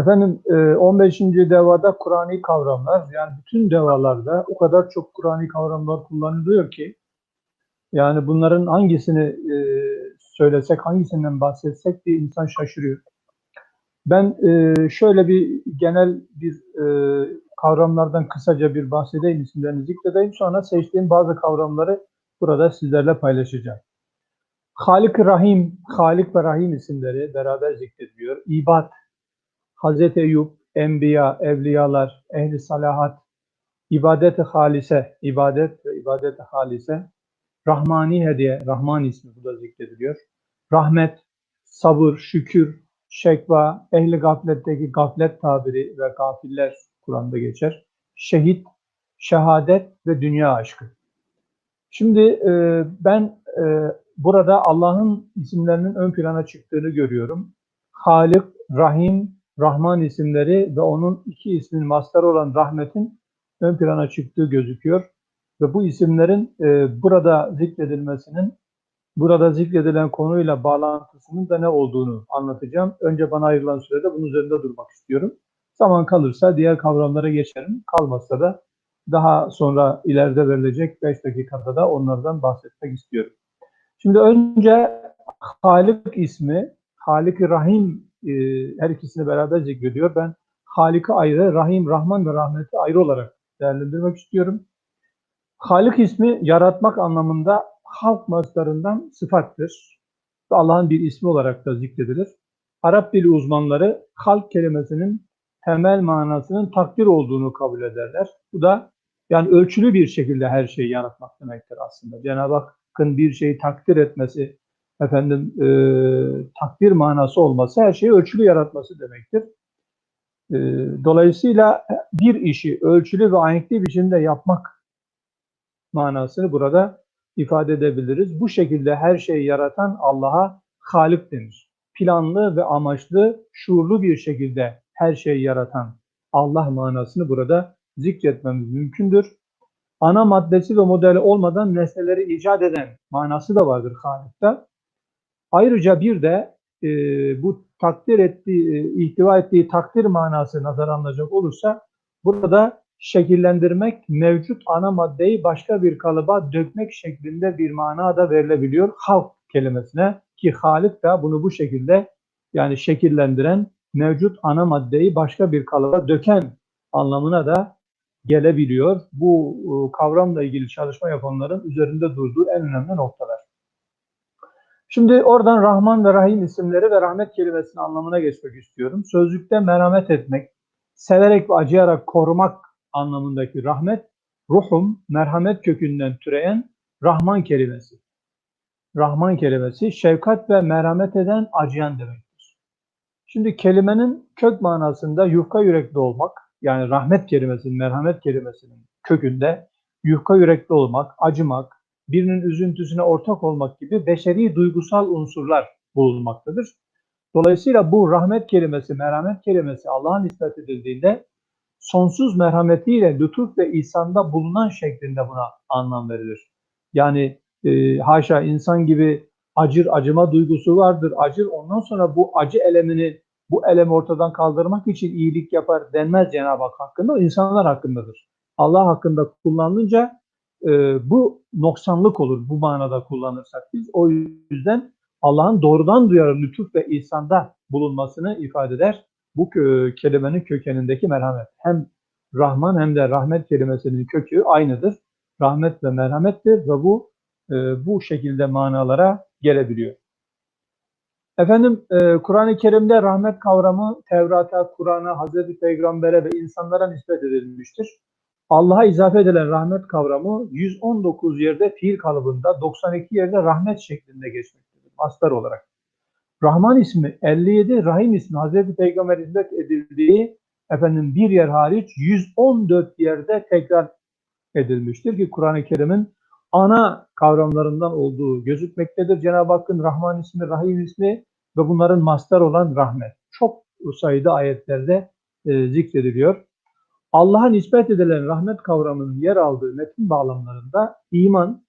Efendim e, 15. devada Kur'an'i kavramlar yani bütün devalarda o kadar çok Kur'an'i kavramlar kullanılıyor ki yani bunların hangisini e, söylesek hangisinden bahsetsek bir insan şaşırıyor. Ben e, şöyle bir genel bir e, kavramlardan kısaca bir bahsedeyim, isimlerini zikredeyim. Sonra seçtiğim bazı kavramları burada sizlerle paylaşacağım. Halik Rahim, Halik ve Rahim isimleri beraber zikrediliyor. İbad, Hazreti Eyüp, Enbiya, Evliyalar, Ehli Salahat, ibadet-i halise, ibadet ve ibadet-i halise, Rahmani hediye, Rahman ismi burada zikrediliyor. Rahmet, sabır, şükür, şekva, ehli gafletteki gaflet tabiri ve gafiller Kur'an'da geçer. Şehit, şehadet ve dünya aşkı. Şimdi e, ben e, burada Allah'ın isimlerinin ön plana çıktığını görüyorum. Halik, Rahim, Rahman isimleri ve onun iki ismin mastarı olan rahmetin ön plana çıktığı gözüküyor. Ve bu isimlerin e, burada zikredilmesinin, burada zikredilen konuyla bağlantısının da ne olduğunu anlatacağım. Önce bana ayrılan sürede bunun üzerinde durmak istiyorum. Zaman kalırsa diğer kavramlara geçerim. Kalmazsa da daha sonra ileride verilecek 5 dakikada da onlardan bahsetmek istiyorum. Şimdi önce Halik ismi, Halik-i Rahim e, her ikisini beraber zikrediyor. Ben Halik'i ayrı, Rahim, Rahman ve Rahmet'i ayrı olarak değerlendirmek istiyorum. Halik ismi yaratmak anlamında halk maslarından sıfattır. Allah'ın bir ismi olarak da zikredilir. Arap dili uzmanları halk kelimesinin temel manasının takdir olduğunu kabul ederler. Bu da yani ölçülü bir şekilde her şeyi yaratmak demektir aslında. Cenab-ı Hakk'ın bir şeyi takdir etmesi, efendim e, takdir manası olması her şeyi ölçülü yaratması demektir. E, dolayısıyla bir işi ölçülü ve ahenkli biçimde yapmak manasını burada ifade edebiliriz. Bu şekilde her şeyi yaratan Allah'a Halik denir. Planlı ve amaçlı, şuurlu bir şekilde her şeyi yaratan Allah manasını burada zikretmemiz mümkündür. Ana maddesi ve modeli olmadan nesneleri icat eden manası da vardır Halik'te. Ayrıca bir de e, bu takdir ettiği, e, ihtiva ettiği takdir manası nazar alınacak olursa burada şekillendirmek, mevcut ana maddeyi başka bir kalıba dökmek şeklinde bir mana da verilebiliyor halk kelimesine ki Halik da bunu bu şekilde yani şekillendiren, mevcut ana maddeyi başka bir kalıba döken anlamına da gelebiliyor. Bu e, kavramla ilgili çalışma yapanların üzerinde durduğu en önemli noktalar. Şimdi oradan Rahman ve Rahim isimleri ve rahmet kelimesinin anlamına geçmek istiyorum. Sözlükte merhamet etmek, severek ve acıyarak korumak anlamındaki rahmet, ruhum, merhamet kökünden türeyen Rahman kelimesi. Rahman kelimesi şefkat ve merhamet eden, acıyan demektir. Şimdi kelimenin kök manasında yufka yürekli olmak, yani rahmet kelimesinin, merhamet kelimesinin kökünde yufka yürekli olmak, acımak, birinin üzüntüsüne ortak olmak gibi beşeri duygusal unsurlar bulunmaktadır. Dolayısıyla bu rahmet kelimesi, merhamet kelimesi Allah'ın nispet edildiğinde sonsuz merhametiyle lütuf ve ihsanda bulunan şeklinde buna anlam verilir. Yani e, haşa insan gibi acır, acıma duygusu vardır. Acır ondan sonra bu acı elemini, bu elemi ortadan kaldırmak için iyilik yapar denmez Cenab-ı Hak hakkında. O insanlar hakkındadır. Allah hakkında kullanılınca e, bu noksanlık olur bu manada kullanırsak biz. O yüzden Allah'ın doğrudan duyarı lütuf ve ihsanda bulunmasını ifade eder. Bu kö kelimenin kökenindeki merhamet. Hem Rahman hem de rahmet kelimesinin kökü aynıdır. Rahmet ve merhamettir ve bu e, bu şekilde manalara gelebiliyor. Efendim e, Kur'an-ı Kerim'de rahmet kavramı Tevrat'a, Kur'an'a, Hazreti Peygamber'e ve insanlara nispet edilmiştir. Allah'a izafe edilen rahmet kavramı 119 yerde fiil kalıbında, 92 yerde rahmet şeklinde geçmektedir. Mastar olarak. Rahman ismi 57, Rahim ismi Hazreti Peygamber hizmet edildiği efendim bir yer hariç 114 yerde tekrar edilmiştir ki Kur'an-ı Kerim'in ana kavramlarından olduğu gözükmektedir. Cenab-ı Hakk'ın Rahman ismi, Rahim ismi ve bunların mastar olan rahmet. Çok sayıda ayetlerde e, zikrediliyor. Allah'a nispet edilen rahmet kavramının yer aldığı metin bağlamlarında iman,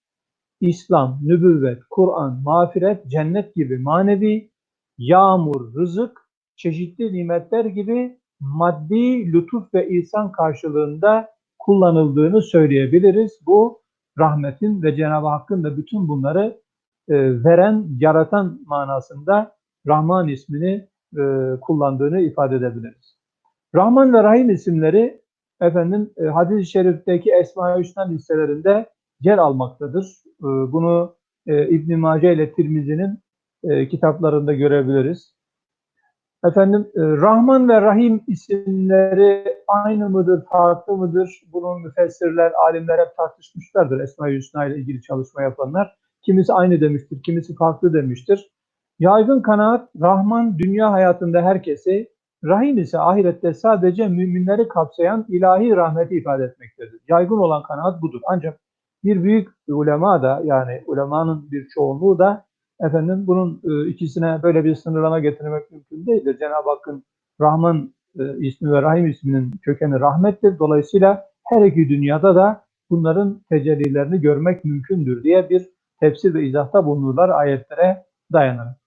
İslam, nübüvvet, Kur'an, mağfiret, cennet gibi manevi, yağmur, rızık, çeşitli nimetler gibi maddi lütuf ve ihsan karşılığında kullanıldığını söyleyebiliriz. Bu rahmetin ve Cenab-ı Hakk'ın da bütün bunları e, veren, yaratan manasında Rahman ismini e, kullandığını ifade edebiliriz. Rahman ve Rahim isimleri efendim e, hadis-i şerifteki Esma-i Hüsna listelerinde yer almaktadır. E, bunu e, İbn Mace ile Tirmizi'nin e, kitaplarında görebiliriz. Efendim e, Rahman ve Rahim isimleri aynı mıdır, farklı mıdır? Bunu müfessirler, alimler hep tartışmışlardır Esma-i Hüsna ile ilgili çalışma yapanlar. Kimisi aynı demiştir, kimisi farklı demiştir. Yaygın kanaat Rahman dünya hayatında herkesi, Rahim ise ahirette sadece müminleri kapsayan ilahi rahmeti ifade etmektedir. Yaygın olan kanaat budur. Ancak bir büyük ulema da yani ulemanın bir çoğunluğu da efendim bunun e, ikisine böyle bir sınırlama getirmek mümkün değildir. Cenab-ı Hakk'ın Rahman e, ismi ve Rahim isminin kökeni rahmettir. Dolayısıyla her iki dünyada da bunların tecellilerini görmek mümkündür diye bir tefsir ve izahta bulunurlar ayetlere dayanarak.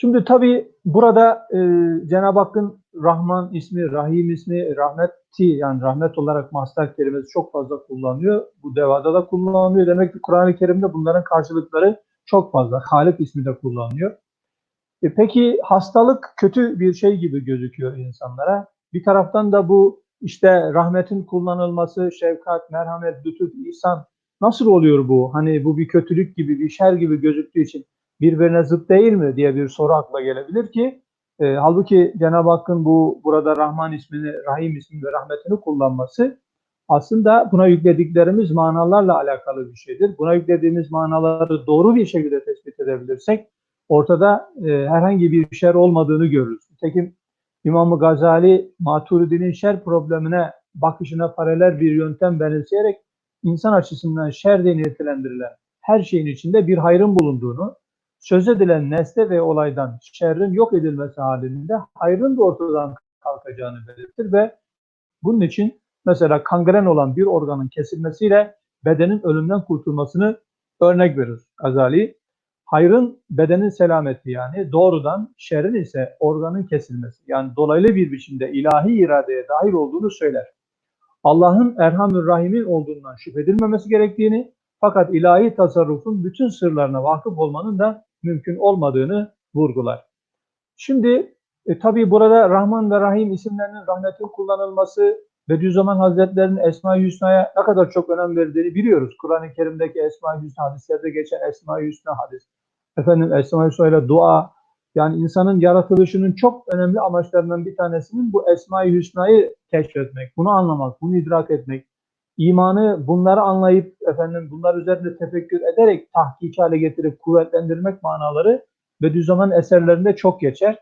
Şimdi tabi burada e, Cenab-ı Hakk'ın Rahman ismi, Rahim ismi, rahmeti yani rahmet olarak master kelimesi çok fazla kullanılıyor. Bu devada da kullanılıyor. Demek ki Kur'an-ı Kerim'de bunların karşılıkları çok fazla. Halik ismi de kullanılıyor. E peki hastalık kötü bir şey gibi gözüküyor insanlara. Bir taraftan da bu işte rahmetin kullanılması, şefkat, merhamet, lütuf, ihsan nasıl oluyor bu? Hani bu bir kötülük gibi, bir şer gibi gözüktüğü için birbirine zıt değil mi diye bir soru akla gelebilir ki e, halbuki Cenab-ı Hakk'ın bu burada Rahman ismini, Rahim ismini ve rahmetini kullanması aslında buna yüklediklerimiz manalarla alakalı bir şeydir. Buna yüklediğimiz manaları doğru bir şekilde tespit edebilirsek ortada e, herhangi bir şer olmadığını görürüz. Nitekim İmam-ı Gazali Maturidi'nin şer problemine bakışına paralel bir yöntem benimseyerek insan açısından şer diye nitelendirilen her şeyin içinde bir hayrın bulunduğunu, söz edilen nesne ve olaydan şerrin yok edilmesi halinde hayrın da ortadan kalkacağını belirtir ve bunun için mesela kangren olan bir organın kesilmesiyle bedenin ölümden kurtulmasını örnek verir Gazali. Hayrın bedenin selameti yani doğrudan şerrin ise organın kesilmesi yani dolaylı bir biçimde ilahi iradeye dahil olduğunu söyler. Allah'ın Erhamür Rahim'in olduğundan şüphedilmemesi gerektiğini fakat ilahi tasarrufun bütün sırlarına vakıf olmanın da mümkün olmadığını vurgular. Şimdi e, tabi burada Rahman ve Rahim isimlerinin rahmetin kullanılması Bediüzzaman Hazretleri'nin Esma-i Hüsna'ya ne kadar çok önem verdiğini biliyoruz. Kur'an-ı Kerim'deki Esma-i Hüsna hadislerde geçen Esma-i Hüsna hadis. Efendim Esma-i Hüsna ile dua yani insanın yaratılışının çok önemli amaçlarından bir tanesinin bu Esma-i Hüsna'yı keşfetmek, bunu anlamak, bunu idrak etmek, imanı bunları anlayıp efendim bunlar üzerinde tefekkür ederek tahkik hale getirip kuvvetlendirmek manaları Bediüzzaman eserlerinde çok geçer.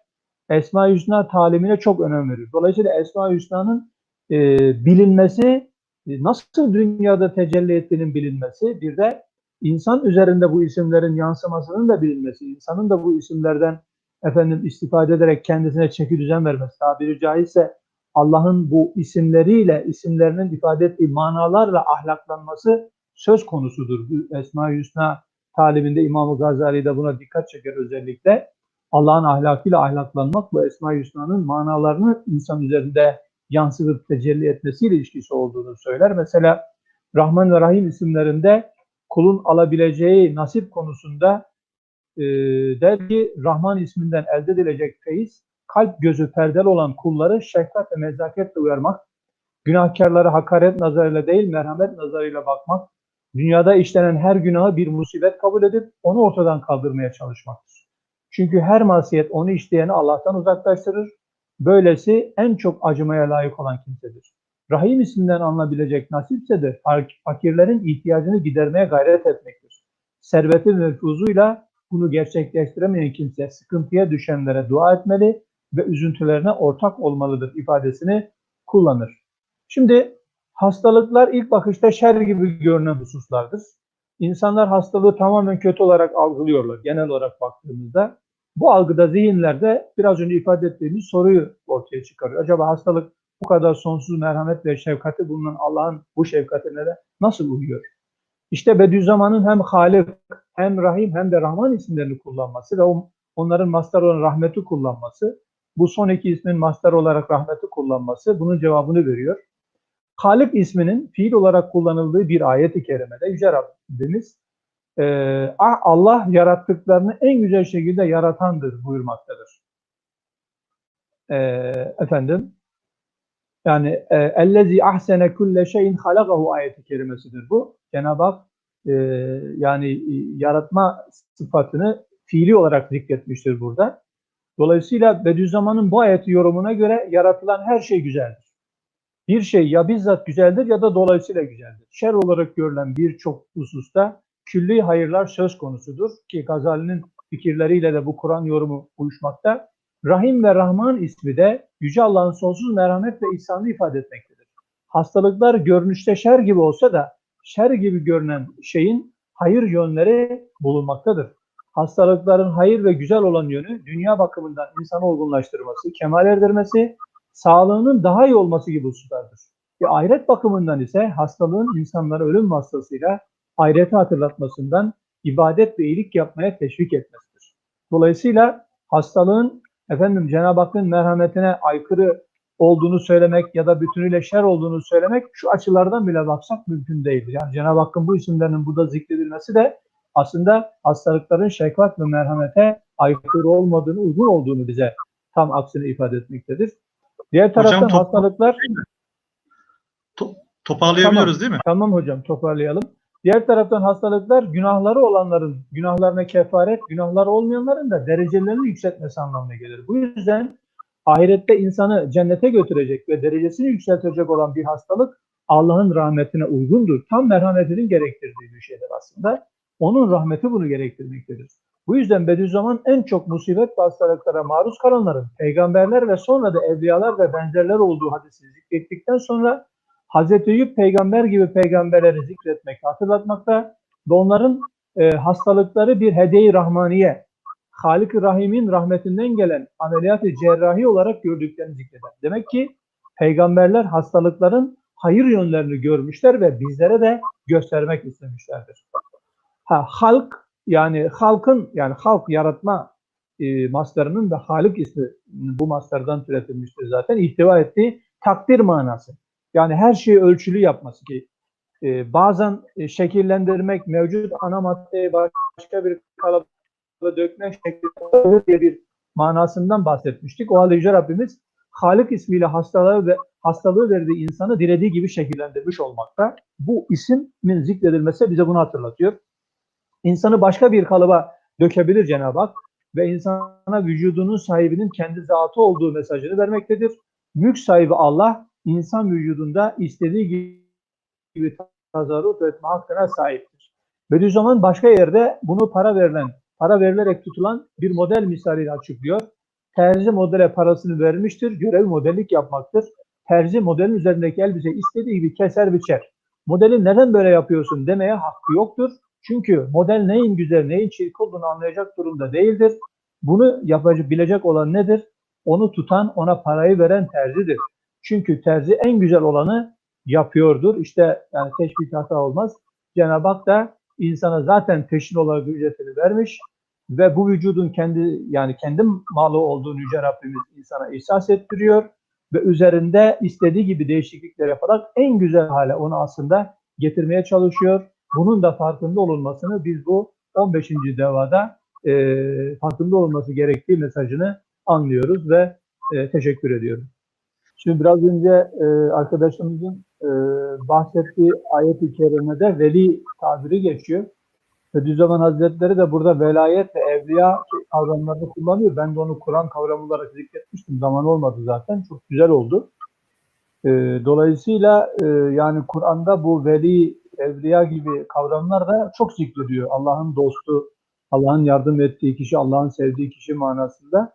Esma-i Hüsna talimine çok önem verir. Dolayısıyla Esma-i Hüsna'nın e, bilinmesi, e, nasıl dünyada tecelli ettiğinin bilinmesi, bir de insan üzerinde bu isimlerin yansımasının da bilinmesi, insanın da bu isimlerden efendim istifade ederek kendisine çeki düzen vermesi, tabiri caizse Allah'ın bu isimleriyle, isimlerinin ifade ettiği manalarla ahlaklanması söz konusudur. Esma-i Hüsna talibinde İmam-ı Gazali de buna dikkat çeker özellikle. Allah'ın ahlakıyla ahlaklanmak ve Esma-i Hüsna'nın manalarını insan üzerinde yansıtıp tecelli etmesiyle ilişkisi olduğunu söyler. Mesela Rahman ve Rahim isimlerinde kulun alabileceği nasip konusunda e, der ki Rahman isminden elde edilecek feyiz kalp gözü perdel olan kulları şefkat ve nezaketle uyarmak, günahkarları hakaret nazarıyla değil merhamet nazarıyla bakmak, dünyada işlenen her günahı bir musibet kabul edip onu ortadan kaldırmaya çalışmaktır. Çünkü her masiyet onu işleyeni Allah'tan uzaklaştırır. Böylesi en çok acımaya layık olan kimsedir. Rahim isminden alınabilecek nasipse de fakirlerin ihtiyacını gidermeye gayret etmektir. Serveti ve nüfuzuyla bunu gerçekleştiremeyen kimse sıkıntıya düşenlere dua etmeli ve üzüntülerine ortak olmalıdır ifadesini kullanır. Şimdi hastalıklar ilk bakışta şer gibi görünen hususlardır. İnsanlar hastalığı tamamen kötü olarak algılıyorlar genel olarak baktığımızda. Bu algıda zihinlerde biraz önce ifade ettiğimiz soruyu ortaya çıkarıyor. Acaba hastalık bu kadar sonsuz merhamet ve şefkati bulunan Allah'ın bu şefkatine de nasıl uyuyor? İşte Bediüzzaman'ın hem Halik hem Rahim hem de Rahman isimlerini kullanması ve onların mastar olan rahmeti kullanması, bu son iki ismin mastar olarak rahmeti kullanması bunun cevabını veriyor. Halik isminin fiil olarak kullanıldığı bir ayet-i kerimede Yüce Rabbimiz e, "Ah, Allah yarattıklarını en güzel şekilde yaratandır buyurmaktadır. E, efendim yani e, ellezî ahsene kulle şeyin halakahu ayeti kerimesidir bu. Cenab-ı Hak e, yani e, yaratma sıfatını fiili olarak zikretmiştir burada. Dolayısıyla Bediüzzaman'ın bu ayeti yorumuna göre yaratılan her şey güzeldir. Bir şey ya bizzat güzeldir ya da dolayısıyla güzeldir. Şer olarak görülen birçok hususta külli hayırlar söz konusudur ki Gazali'nin fikirleriyle de bu Kur'an yorumu uyuşmakta. Rahim ve Rahman ismi de Yüce Allah'ın sonsuz merhamet ve ihsanını ifade etmektedir. Hastalıklar görünüşte şer gibi olsa da şer gibi görünen şeyin hayır yönleri bulunmaktadır. Hastalıkların hayır ve güzel olan yönü dünya bakımından insanı olgunlaştırması, kemal erdirmesi, sağlığının daha iyi olması gibi hususlardır. Ve ahiret bakımından ise hastalığın insanları ölüm vasıtasıyla ahireti hatırlatmasından ibadet ve iyilik yapmaya teşvik etmesidir. Dolayısıyla hastalığın efendim Cenab-ı Hakk'ın merhametine aykırı olduğunu söylemek ya da bütünüyle şer olduğunu söylemek şu açılardan bile baksak mümkün değildir. Yani Cenab-ı Hakk'ın bu isimlerinin burada zikredilmesi de aslında hastalıkların şefkat ve merhamete aykırı olmadığını, uygun olduğunu bize tam aksini ifade etmektedir. Diğer taraftan Hocam, top- hastalıklar Toparlayabiliyoruz değil mi? Tamam hocam toparlayalım. Diğer taraftan hastalıklar günahları olanların günahlarına kefaret, günahları olmayanların da derecelerini yükseltmesi anlamına gelir. Bu yüzden ahirette insanı cennete götürecek ve derecesini yükseltecek olan bir hastalık Allah'ın rahmetine uygundur. Tam merhametinin gerektirdiği bir şeydir aslında. Onun rahmeti bunu gerektirmektedir. Bu yüzden Bediüzzaman en çok musibet ve hastalıklara maruz kalanların peygamberler ve sonra da evliyalar ve benzerler olduğu hadisi zikrettikten sonra Hazreti Eyüp peygamber gibi peygamberleri zikretmek, hatırlatmakta ve onların e, hastalıkları bir hediye-i rahmaniye, Halik-i Rahim'in rahmetinden gelen ameliyat-ı cerrahi olarak gördüklerini zikreder. Demek ki peygamberler hastalıkların hayır yönlerini görmüşler ve bizlere de göstermek istemişlerdir. Ha, halk yani halkın yani halk yaratma e, maslarının da Halik ismi bu maslardan türetilmiştir zaten. ihtiva ettiği takdir manası. Yani her şeyi ölçülü yapması ki e, bazen e, şekillendirmek, mevcut ana maddeyi başka bir kalıba dökmek şeklinde diye bir manasından bahsetmiştik. O halde Yüce Rabbimiz Halik ismiyle hastalığı ve hastalığı verdiği insanı dilediği gibi şekillendirmiş olmakta. Bu ismin zikredilmesi bize bunu hatırlatıyor. İnsanı başka bir kalıba dökebilir Cenab-ı Hak ve insana vücudunun sahibinin kendi zatı olduğu mesajını vermektedir. Mülk sahibi Allah insan vücudunda istediği gibi tasarruf etme hakkına sahiptir. Bediüzzaman başka yerde bunu para verilen, para verilerek tutulan bir model misaliyle açıklıyor. Terzi modele parasını vermiştir, görev modellik yapmaktır. Terzi modelin üzerindeki elbise istediği gibi keser biçer. Modeli neden böyle yapıyorsun demeye hakkı yoktur. Çünkü model neyin güzel, neyin çirkin olduğunu anlayacak durumda değildir. Bunu yapacak, bilecek olan nedir? Onu tutan, ona parayı veren terzidir. Çünkü terzi en güzel olanı yapıyordur. İşte yani teşbih hata olmaz. Cenab-ı Hak da insana zaten peşin olarak ücretini vermiş ve bu vücudun kendi yani kendi malı olduğunu Yüce Rabbimiz insana ihsas ettiriyor ve üzerinde istediği gibi değişiklikler yaparak en güzel hale onu aslında getirmeye çalışıyor. Bunun da farkında olunmasını biz bu 15. devada e, farkında olunması gerektiği mesajını anlıyoruz ve e, teşekkür ediyorum. Şimdi biraz önce e, arkadaşımızın e, bahsettiği ayet-i kerimede veli tabiri geçiyor. Bediüzzaman Hazretleri de burada velayet ve evliya kavramlarını kullanıyor. Ben de onu Kur'an kavramı olarak zikretmiştim. Zaman olmadı zaten. Çok güzel oldu. E, dolayısıyla e, yani Kur'an'da bu veli, evliya gibi kavramlar da çok zikrediyor. Allah'ın dostu, Allah'ın yardım ettiği kişi, Allah'ın sevdiği kişi manasında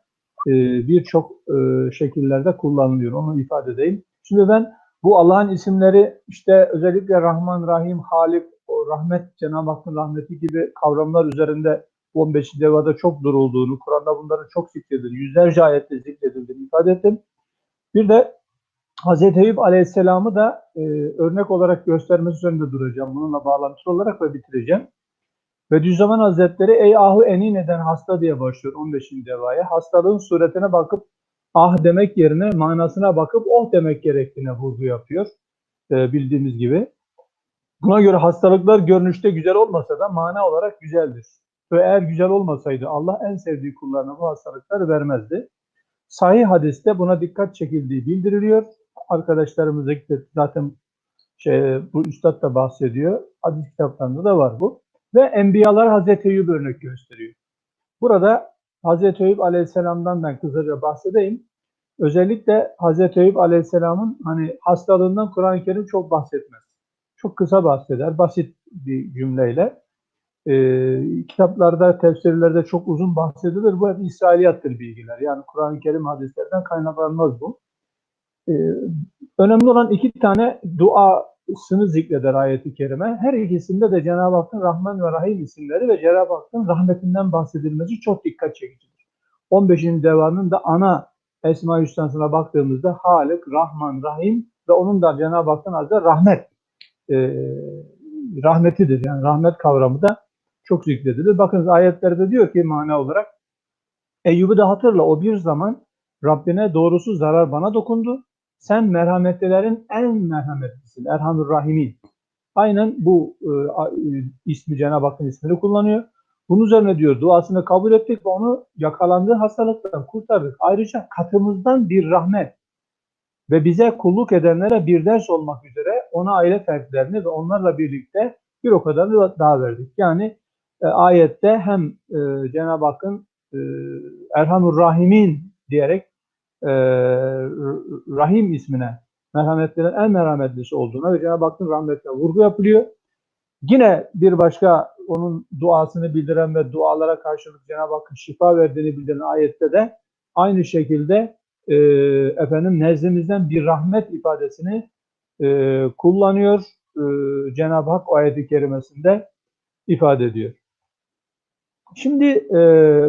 e, birçok e, şekillerde kullanılıyor. Onu ifade edeyim. Şimdi ben bu Allah'ın isimleri işte özellikle Rahman, Rahim, Halik, o rahmet, Cenab-ı Hakk'ın rahmeti gibi kavramlar üzerinde 15. devada çok durulduğunu, Kur'an'da bunların çok zikredildiğini, yüzlerce ayette zikredildiğini ifade ettim. Bir de Hz. Eyüp Aleyhisselam'ı da e, örnek olarak göstermesi üzerinde duracağım. Bununla bağlantılı olarak ve bitireceğim. Bediüzzaman Hazretleri ey ahı enin eden hasta diye başlıyor 15. devaya. Hastalığın suretine bakıp ah demek yerine manasına bakıp oh demek gerektiğine vurgu yapıyor. Ee, bildiğimiz gibi. Buna göre hastalıklar görünüşte güzel olmasa da mana olarak güzeldir. Ve eğer güzel olmasaydı Allah en sevdiği kullarına bu hastalıkları vermezdi. Sahih hadiste buna dikkat çekildiği bildiriliyor. Arkadaşlarımız zaten şey, bu üstad da bahsediyor. Hadis kitaplarında da var bu. Ve Enbiyalar Hazreti Eyüp örnek gösteriyor. Burada Hazreti Eyüp Aleyhisselam'dan ben kısaca bahsedeyim. Özellikle Hazreti Eyüp Aleyhisselam'ın hani hastalığından Kur'an-ı Kerim çok bahsetmez. Çok kısa bahseder, basit bir cümleyle. Ee, kitaplarda, tefsirlerde çok uzun bahsedilir. Bu hep İsrailiyattır bilgiler. Yani Kur'an-ı Kerim hadislerden kaynaklanmaz bu. Ee, önemli olan iki tane duasını zikreder ayeti kerime. Her ikisinde de Cenab-ı Hakk'ın Rahman ve Rahim isimleri ve Cenab-ı Hakk'ın rahmetinden bahsedilmesi çok dikkat çekicidir. 15. devanın da ana Esma-i Hüsna'sına baktığımızda Halik, Rahman, Rahim ve onun da Cenab-ı Hakk'ın adı rahmet e, rahmetidir. Yani rahmet kavramı da çok zikredilir. Bakınız ayetlerde diyor ki mana olarak Eyyub'u da hatırla o bir zaman Rabbine doğrusu zarar bana dokundu. Sen merhametlilerin en merhametlisin. Erhamur Rahimin. Aynen bu e, e, ismi Cenab-ı Hakk'ın ismini kullanıyor. Bunun üzerine diyor duasını kabul ettik ve onu yakalandığı hastalıktan kurtardık. Ayrıca katımızdan bir rahmet ve bize kulluk edenlere bir ders olmak üzere ona aile fertlerini ve onlarla birlikte bir o kadar daha verdik. Yani e, ayette hem e, Cenab-ı Hakk'ın e, Erhamur Rahimin diyerek e, Rahim ismine merhametlerin en merhametlisi olduğuna ve Cenab-ı Hakk'ın rahmetine vurgu yapılıyor. Yine bir başka onun duasını bildiren ve dualara karşılık Cenab-ı Hakk'ın şifa verdiğini bildiren ayette de aynı şekilde e, efendim nezdimizden bir rahmet ifadesini e, kullanıyor. E, Cenab-ı Hak o ayet-i kerimesinde ifade ediyor. Şimdi e,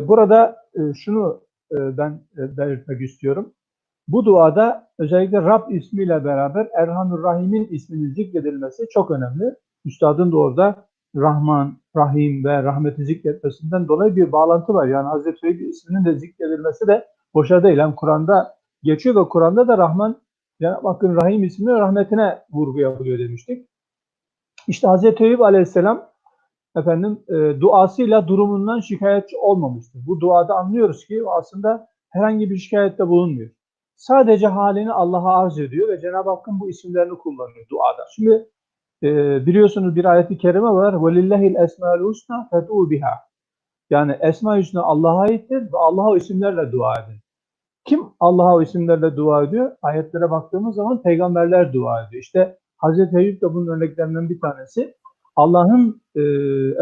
burada e, şunu ben e, belirtmek istiyorum. Bu duada özellikle Rab ismiyle beraber Erhanur Rahim'in isminin zikredilmesi çok önemli. Üstadın da orada Rahman, Rahim ve rahmeti zikretmesinden dolayı bir bağlantı var. Yani Hazreti Eyüp isminin de zikredilmesi de boşa değil. Hem Kur'an'da geçiyor ve Kur'an'da da Rahman, yani bakın Rahim isminin rahmetine vurgu yapılıyor demiştik. İşte Hazreti Eyüp Aleyhisselam efendim e, duasıyla durumundan şikayetçi olmamıştır. Bu duada anlıyoruz ki aslında herhangi bir şikayette bulunmuyor. Sadece halini Allah'a arz ediyor ve Cenab-ı Hakk'ın bu isimlerini kullanıyor duada. Şimdi e, biliyorsunuz bir ayeti kerime var. وَلِلَّهِ الْاَسْمَاءُ الْحُسْنَى فَدُعُوا biha. Yani Esma Hüsna Allah'a aittir ve Allah'a o isimlerle dua edin. Kim Allah'a o isimlerle dua ediyor? Ayetlere baktığımız zaman peygamberler dua ediyor. İşte Hazreti Eyüp de bunun örneklerinden bir tanesi. Allah'ın e,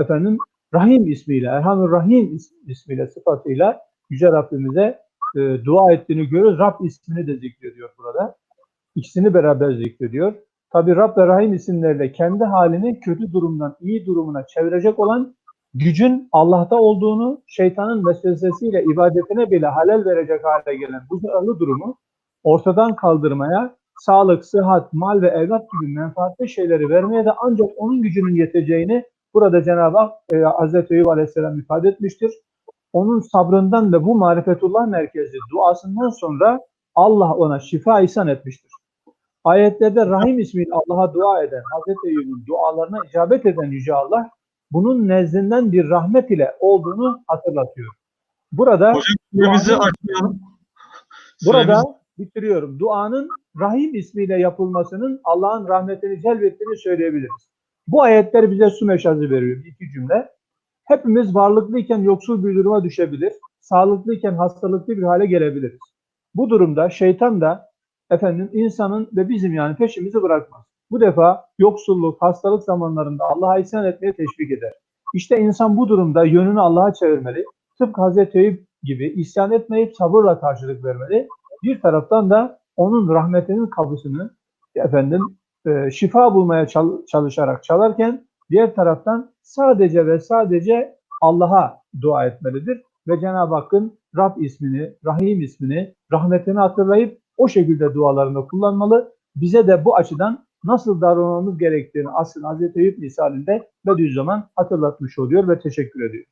efendim Rahim ismiyle, Erhamur Rahim ismiyle, sıfatıyla Yüce Rabbimize e, dua ettiğini görüyoruz. Rab ismini de zikrediyor burada. İkisini beraber zikrediyor. Tabi Rab ve Rahim isimleriyle kendi halini kötü durumdan iyi durumuna çevirecek olan gücün Allah'ta olduğunu, şeytanın vesvesesiyle ibadetine bile halel verecek hale gelen bu zararlı durumu ortadan kaldırmaya, sağlık, sıhhat, mal ve evlat gibi menfaatli şeyleri vermeye de ancak onun gücünün yeteceğini burada Cenab-ı Hak e, Hz. Eyüp Aleyhisselam ifade etmiştir. Onun sabrından ve bu marifetullah merkezi duasından sonra Allah ona şifa ihsan etmiştir. Ayetlerde Rahim ismiyle Allah'a dua eden, Hz. Eyüp'ün dualarına icabet eden Yüce Allah bunun nezdinden bir rahmet ile olduğunu hatırlatıyor. Burada Hocam süremizi açmayalım. Burada bitiriyorum. Duanın Rahim ismiyle yapılmasının Allah'ın rahmetini celbettiğini söyleyebiliriz. Bu ayetler bize su meşazı veriyor. İki cümle. Hepimiz varlıklıyken yoksul bir duruma düşebilir. Sağlıklıyken hastalıklı bir hale gelebiliriz. Bu durumda şeytan da efendim insanın ve bizim yani peşimizi bırakmaz. Bu defa yoksulluk, hastalık zamanlarında Allah'a isyan etmeye teşvik eder. İşte insan bu durumda yönünü Allah'a çevirmeli. Tıpkı Hazreti Eyüp gibi isyan etmeyip sabırla karşılık vermeli. Bir taraftan da onun rahmetinin kapısını efendim e, şifa bulmaya çal- çalışarak çalarken diğer taraftan sadece ve sadece Allah'a dua etmelidir ve Cenab-ı Hakk'ın Rab ismini, Rahim ismini, rahmetini hatırlayıp o şekilde dualarında kullanmalı. Bize de bu açıdan nasıl davranmamız gerektiğini aslında Hazreti Eyüp misalinde Bediüzzaman hatırlatmış oluyor ve teşekkür ediyor.